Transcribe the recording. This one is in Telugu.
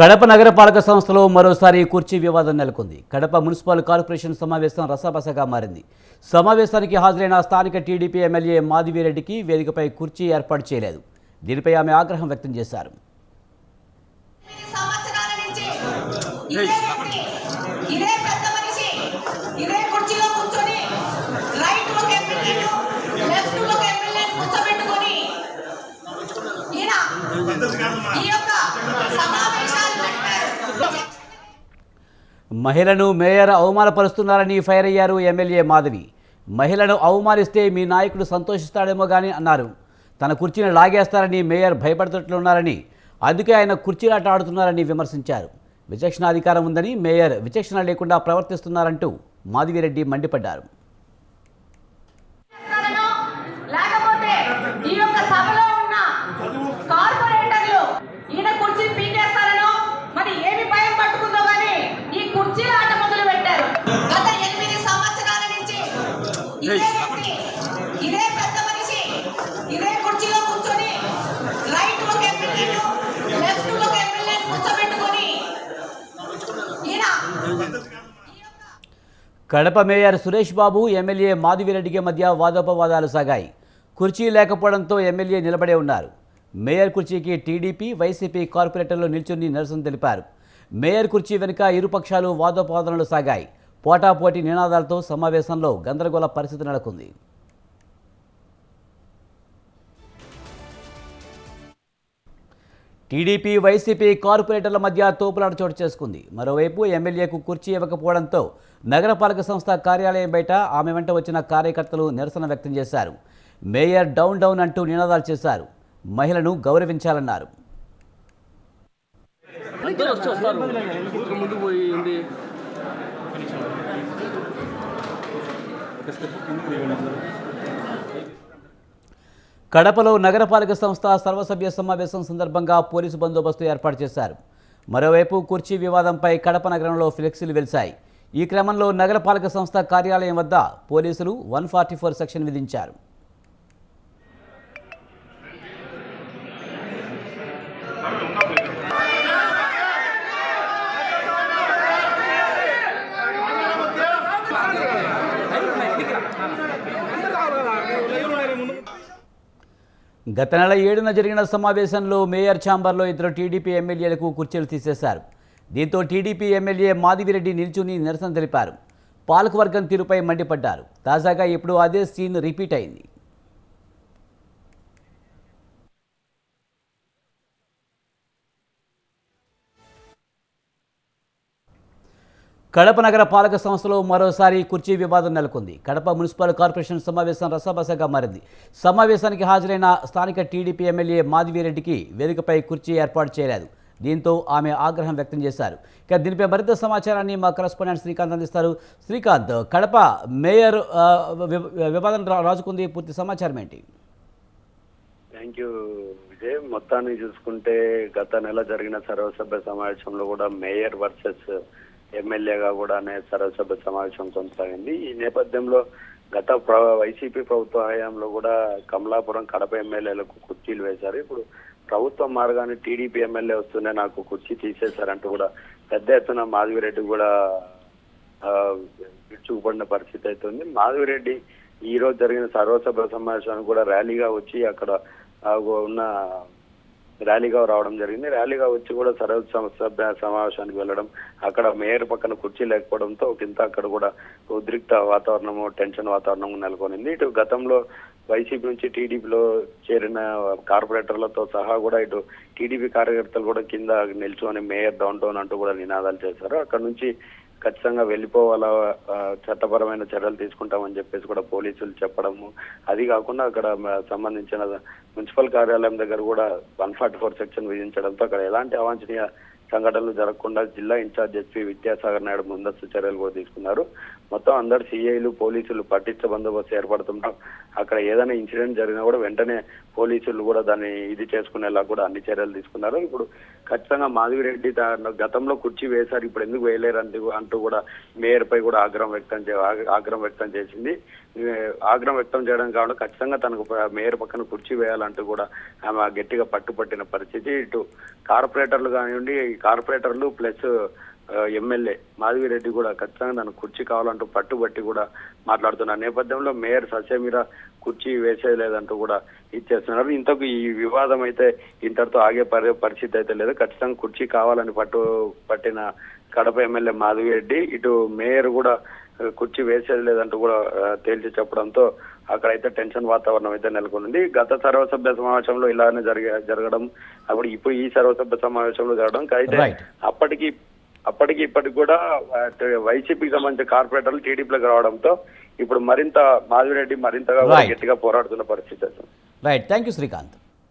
కడప నగరపాలక సంస్థలో మరోసారి కుర్చీ వివాదం నెలకొంది. కడప మున్సిపల్ కార్పొరేషన్ సమావేశం రసాబసగా మారింది. సమావేశానికి హాజరైన స్థానిక టీడీపీ ఎమ్మెల్యే మాధవిరెడ్డికి వేదికపై కుర్చీ ఏర్పాటు చేయలేదు. దీనిపై ఆమె ఆగ్రహం వ్యక్తం చేశారు. ఎనిమిది సంవత్సరాల నుంచి ఇదే వ్యక్తి ఇదే పెద్ద మనిషి ఇదే కుర్చీలో కూర్చొని రైట్ ఒక ఎమ్మెల్యేను లెఫ్ట్ ఒక ఎమ్మెల్యేను కూర్చోబెట్టుకొని ఈయన ఈ యొక్క సమావేశాలు పెట్టారు మహిళను మేయర్ అవమానపరుస్తున్నారని ఫైర్ అయ్యారు ఎమ్మెల్యే మాధవి. మహిళను అవమానిస్తే మీ నాయకుడు సంతోషిస్తాడేమో కానీ అన్నారు. తన కుర్చీని లాగేస్తారని మేయర్ భయపడుతున్నట్లున్నారని అందుకే ఆయన కుర్చీలాట ఆడుతున్నారని విమర్శించారు. విచక్షణ అధికారం ఉందని మేయర్ విచక్షణ లేకుండా ప్రవర్తిస్తున్నారంటూ మాధవిరెడ్డి మండిపడ్డారు. ఇదే వ్యక్తి ఇదే పెద్ద మనిషి. ఇదే కుర్చీలో కూర్చొని రైట్ ఒక ఎమ్మెల్యేను లెఫ్ట్ ఒక ఎమ్మెల్యేను కూర్చోబెట్టుకొని ఈయన కడప మేయర్ సురేష్ బాబు ఎమ్మెల్యే మాధవిరెడ్డికి మధ్య వాదోపవాదాలు సాగాయి. కుర్చీ లేకపోవడంతో ఎమ్మెల్యే నిలబడే ఉన్నారు. మేయర్ కుర్చీకి టీడీపీ వైసీపీ కార్పొరేటర్లు నిల్చుని నిరసన తెలిపారు. మేయర్ కుర్చీ వెనుక ఇరుపక్షాలు వాదోపవాదనలు సాగాయి. పోటాపోటీ నినాదాలతో సమావేశంలో గందరగోళ పరిస్థితి నెలకొంది. టీడీపీ వైసీపీ కార్పొరేటర్ల మధ్య తోపులాట చోటు చేసుకుంది. మరోవైపు ఎమ్మెల్యేకు కుర్చీ ఇవ్వకపోవడంతో నగరపాలక సంస్థ కార్యాలయం బయట ఆమె వెంట వచ్చిన కార్యకర్తలు నిరసన వ్యక్తం చేశారు. మేయర్ డౌన్ డౌన్ అంటూ నినాదాలు చేశారు. మహిళను గౌరవించాలన్నారు. కడపలో నగరపాలక సంస్థ సర్వసభ్య సమావేశం సందర్భంగా పోలీసు బందోబస్తు ఏర్పాటు చేశారు. మరోవైపు కుర్చీ వివాదంపై కడప నగరంలో ఫ్లెక్సీలు వెలిశాయి. ఈ క్రమంలో నగరపాలక సంస్థ కార్యాలయం వద్ద పోలీసులు వన్ ఫార్టీ ఫోర్ సెక్షన్ విధించారు. గత నెల ఏడున జరిగిన సమావేశంలో మేయర్ ఛాంబర్లో ఇద్దరు టీడీపీ ఎమ్మెల్యేలకు కుర్చీలు తీసేశారు. దీంతో టీడీపీ ఎమ్మెల్యే మాధవిరెడ్డి నిల్చుని నిరసన తెలిపారు. పాలకవర్గం తీరుపై మండిపడ్డారు. తాజాగా ఇప్పుడు అదే సీన్ రిపీట్ అయింది. కడప నగర పాలక సంస్థలో మరోసారి కుర్చీ వివాదం నెలకొంది. కడప మున్సిపల్ కార్పొరేషన్ సమావేశం రసాబసగా మారింది. సమావేశానికి హాజరైన స్థానిక టీడీపీ ఎమ్మెల్యే మాధవిరెడ్డికి వేదికపై కుర్చీ ఏర్పాటు చేయలేదు. దీంతో ఆమె ఆగ్రహం వ్యక్తం చేశారు. ఇక దీనిపై మరింత సమాచారాన్ని మా కరస్పాండెంట్ శ్రీకాంత్ అందిస్తారు. శ్రీకాంత్ కడప మేయర్ వివాదం రాజుకుంది. పూర్తి సమాచారం ఏంటి? Thank you Vijay. మొత్తాన్ని చూసుకుంటే గత నెల జరిగిన సర్వసభ్య సమావేశంలో కూడా మేయర్ వర్సెస్ ఎమ్మెల్యేగా కూడా సర్వసభ సమావేశం కొనసాగింది. ఈ నేపథ్యంలో గత ప్ర- వైసీపీ ప్రభుత్వ హయాంలో కూడా కమలాపురం కడప ఎమ్మెల్యేలకు కుర్చీలు వేశారు. ఇప్పుడు ప్రభుత్వం మారగానే టీడీపీ ఎమ్మెల్యే వస్తూనే నాకు కుర్చీ తీసేశారంటూ కూడా పెద్ద ఎత్తున మాధవిరెడ్డి కూడా ఆ, విరుచుకుపడిన పరిస్థితి అయితే ఉంది మాధవిరెడ్డి ఈ రోజు జరిగిన సర్వసభ సమావేశానికి కూడా ర్యాలీగా వచ్చి అక్కడ ఉన్న ర్యాలీగా రావడం జరిగింది. ర్యాలీగా వచ్చి కూడా సర్వ సంస్థ సమావేశానికి వెళ్ళడం అక్కడ మేయర్ పక్కన కుర్చీ లేకపోవడంతో కింద అక్కడ కూడా ఉద్రిక్త వాతావరణము టెన్షన్ వాతావరణం నెలకొనింది. ఇటు గతంలో వైసీపీ నుంచి టీడీపీలో చేరిన కార్పొరేటర్లతో సహా కూడా ఇటు టీడీపీ కార్యకర్తలు కూడా కింద నిల్చొని మేయర్ డౌన్ టౌన్ అంటూ కూడా నినాదాలు చేశారు. అక్కడ నుంచి ఖచ్చితంగా వెళ్ళిపోవాలా చట్టపరమైన చర్యలు తీసుకుంటామని చెప్పేసి కూడా పోలీసులు చెప్పడము. అది కాకుండా అక్కడ సంబంధించిన మున్సిపల్ కార్యాలయం దగ్గర కూడా వన్ ఫార్టీ ఫోర్ సెక్షన్ విధించడంతో అక్కడ ఎలాంటి అవాంఛనీయ సంఘటనలు జరగకుండా జిల్లా ఇన్ఛార్జ్ ఎస్పీ విద్యాసాగర్ నాయుడు ముందస్తు చర్యలు కూడా తీసుకున్నారు. మొత్తం అందరు సిఐలు పోలీసులు పటిష్ట బందోబస్తు ఏర్పడుతుంటాం అక్కడ ఏదైనా ఇన్సిడెంట్ జరిగినా కూడా వెంటనే పోలీసులు కూడా దాన్ని ఇది చేసుకునేలా కూడా అన్ని చర్యలు తీసుకున్నారు. ఇప్పుడు ఖచ్చితంగా మాధవిరెడ్డి తా- గతంలో కుర్చీ వేశారు ఇప్పుడు ఎందుకు వేయలేరు అంటూ అంటూ కూడా మేయర్ పై కూడా ఆగ్రహం వ్యక్తం చే ఆగ్రహం వ్యక్తం చేసింది. ఆగ్రహం వ్యక్తం చేయడం కాకుండా ఖచ్చితంగా తనకు మేయర్ పక్కన కుర్చీ వేయాలంటూ కూడా ఆమె గట్టిగా పట్టుపట్టిన పరిస్థితి. ఇటు కార్పొరేటర్లు కానివ్వండి కార్పొరేటర్లు ప్లస్ ఎమ్మెల్యే మాధవిరెడ్డి కూడా ఖచ్చితంగా తనకు కుర్చీ కావాలంటూ పట్టుబట్టి కూడా మాట్లాడుతున్న నేపథ్యంలో మేయర్ ససేమిరా కుర్చీ వేసేయలేదంటూ కూడా ఇచ్చేస్తున్నారు. ఇంతకు ఈ వివాదం అయితే ఇంతటితో ఆగే పరి పరిస్థితి అయితే లేదు. ఖచ్చితంగా కుర్చీ కావాలని పట్టు పట్టిన కడప ఎమ్మెల్యే మాధవిరెడ్డి ఇటు మేయర్ కూడా కుర్చీ వేసేది లేదంటూ కూడా తేల్చి చెప్పడంతో అక్కడైతే టెన్షన్ వాతావరణం అయితే నెలకొంది. గత సర్వసభ్య సమావేశంలో ఇలానే జరిగే జరగడం అప్పుడు ఇప్పుడు ఈ సర్వసభ్య సమావేశంలో జరగడం అయితే. అప్పటికి అప్పటికి ఇప్పటికి కూడా వైసీపీకి సంబంధించిన కార్పొరేటర్లు టీడీపీలోకి రావడంతో ఇప్పుడు మరింత మాధవిరెడ్డి మరింతగా. గట్టిగా పోరాడుతున్న పరిస్థితి. Right thank you Srikanth